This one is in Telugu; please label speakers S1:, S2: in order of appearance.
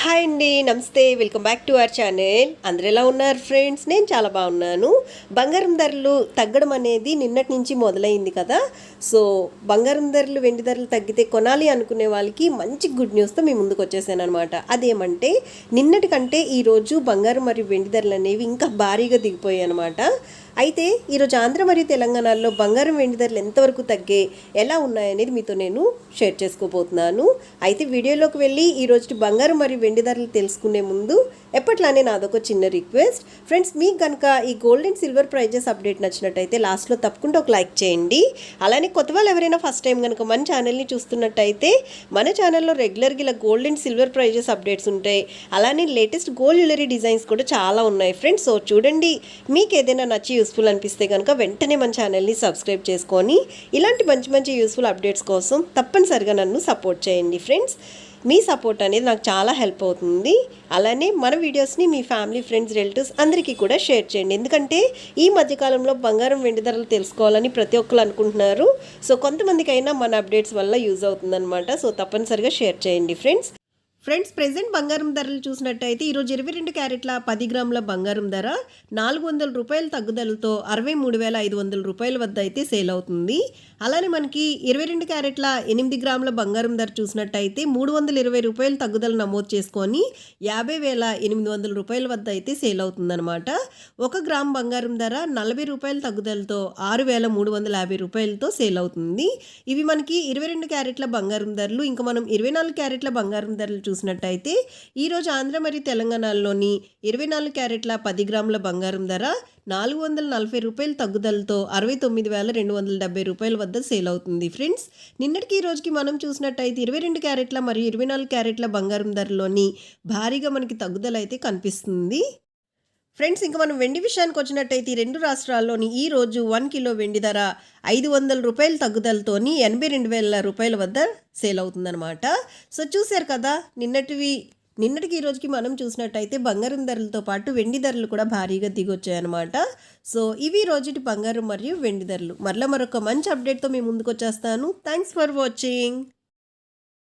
S1: హాయ్ అండి నమస్తే welcome back to our channel. అందరు ఎలా ఉన్నారు ఫ్రెండ్స్? నేను చాలా బాగున్నాను. బంగారం ధరలు తగ్గడం అనేది నిన్నటి నుంచి మొదలైంది కదా. సో బంగారం ధరలు వెండి ధరలు తగ్గితే కొనాలి అనుకునే వాళ్ళకి మంచి గుడ్ న్యూస్తో మీ ముందుకు వచ్చేసాను అనమాట అదేమంటే నిన్నటి కంటే ఈరోజు బంగారం మరియు వెండి ధరలు అనేవి ఇంకా భారీగా దిగిపోయాయి అనమాట అయితే ఈరోజు ఆంధ్ర మరియు తెలంగాణలో బంగారం వెండి ధరలు ఎంతవరకు తగ్గే ఎలా ఉన్నాయనేది మీతో నేను షేర్ చేసుకోబోతున్నాను. అయితే వీడియోలోకి వెళ్ళి ఈరోజు బంగారం మరియు వెండి ధరలు తెలుసుకునే ముందు ఎప్పట్లానే నాదొక చిన్న రిక్వెస్ట్. ఫ్రెండ్స్ మీకు కనుక ఈ gold and silver prices update నచ్చినట్టయితే లాస్ట్లో తప్పకుండా ఒక లైక్ చేయండి. అలానే కొత్త వాళ్ళు ఎవరైనా ఫస్ట్ టైం కనుక మన ఛానల్ని చూస్తున్నట్టయితే మన ఛానల్లో రెగ్యులర్గా ఇలా gold and silver prices updates ఉంటాయి. అలానే లేటెస్ట్ గోల్డ్ జ్యువెలరీ డిజైన్స్ కూడా చాలా ఉన్నాయి. ఫ్రెండ్స్ సో చూడండి మీకు ఏదైనా నచ్చి యూస్ఫుల్ అనిపిస్తే కనుక వెంటనే మన ఛానల్ని సబ్స్క్రైబ్ చేసుకొని ఇలాంటి మంచి మంచి యూస్ఫుల్ అప్డేట్స్ కోసం తప్పనిసరిగా నన్ను సపోర్ట్ చేయండి ఫ్రెండ్స్ మీ సపోర్ట్ అనేది నాకు చాలా హెల్ప్ అవుతుంది. అలానే మన వీడియోస్ని మీ ఫ్యామిలీ ఫ్రెండ్స్ రిలేటివ్స్ అందరికీ కూడా షేర్ చేయండి. ఎందుకంటే ఈ మధ్యకాలంలో బంగారం వెండి ధరలు తెలుసుకోవాలని ప్రతి ఒక్కరు అనుకుంటున్నారు. సో కొంతమందికైనా మన అప్డేట్స్ వల్ల యూజ్ అవుతుందన్నమాట. సో తప్పనిసరిగా షేర్ చేయండి ఫ్రెండ్స్ ఫ్రెండ్స్ ప్రెజెంట్ బంగారం ధరలు చూసినట్టయితే ఈరోజు ఇరవై రెండు క్యారెట్ల పది గ్రాముల బంగారం ధర నాలుగు వందల రూపాయల తగ్గుదలతో అరవై మూడు వేల ఐదు వందల రూపాయల వద్ద అయితే సేల్ అవుతుంది. అలానే మనకి ఇరవై రెండు క్యారెట్ల ఎనిమిది గ్రాముల బంగారం ధర చూసినట్టయితే మూడు వందల ఇరవై రూపాయల తగ్గుదల నమోదు చేసుకొని యాభై వేల ఎనిమిది వందల రూపాయల వద్ద అయితే సేల్ అవుతుందన్నమాట. ఒక గ్రామ్ బంగారం ధర నలభై రూపాయల తగ్గుదలతో ఆరు వేల మూడు వందల యాభై రూపాయలతో సేల్ అవుతుంది. ఇవి మనకి ఇరవై రెండు క్యారెట్ల బంగారం ధరలు ఇంకా మనం ఇరవై నాలుగు క్యారెట్ల బంగారం ధరలు చూసినట్టయితే ఈరోజు ఆంధ్ర మరియు తెలంగాణలోని ఇరవై నాలుగు క్యారెట్ల పది గ్రాముల బంగారం ధర నాలుగు వందల నలభై రూపాయల తగ్గుదలతో అరవై తొమ్మిది వేల రెండు వందల డెబ్బై రూపాయల వద్ద సేల్ అవుతుంది. ఫ్రెండ్స్ నిన్నటికి ఈ రోజుకి మనం చూసినట్టయితే ఇరవై రెండు క్యారెట్ల మరియు ఇరవై నాలుగు క్యారెట్ల బంగారం ధరలోని భారీగా మనకి తగ్గుదల అయితే కనిపిస్తుంది. ఫ్రెండ్స్ ఇంకా మనం వెండి విషయానికి వచ్చినట్టయితే ఈ రెండు రాష్ట్రాల్లోని ఈ రోజు వన్ కిలో వెండి ధర ఐదు వందల రూపాయల తగ్గుదలతోని ఎనభై రెండు వేల రూపాయల వద్ద సేల్ అవుతుందన్నమాట. సో చూశారు కదా నిన్నటివి నిన్నటికి ఈ రోజుకి మనం చూసినట్టయితే బంగారం ధరలతో పాటు వెండి ధరలు కూడా భారీగా దిగొచ్చాయన్నమాట. సో ఇవి రోజుటి బంగారం మరియు వెండి ధరలు. మరలా మరొక మంచి అప్డేట్తో మీ ముందుకు వచ్చేస్తాను థ్యాంక్స్ ఫర్ వాచింగ్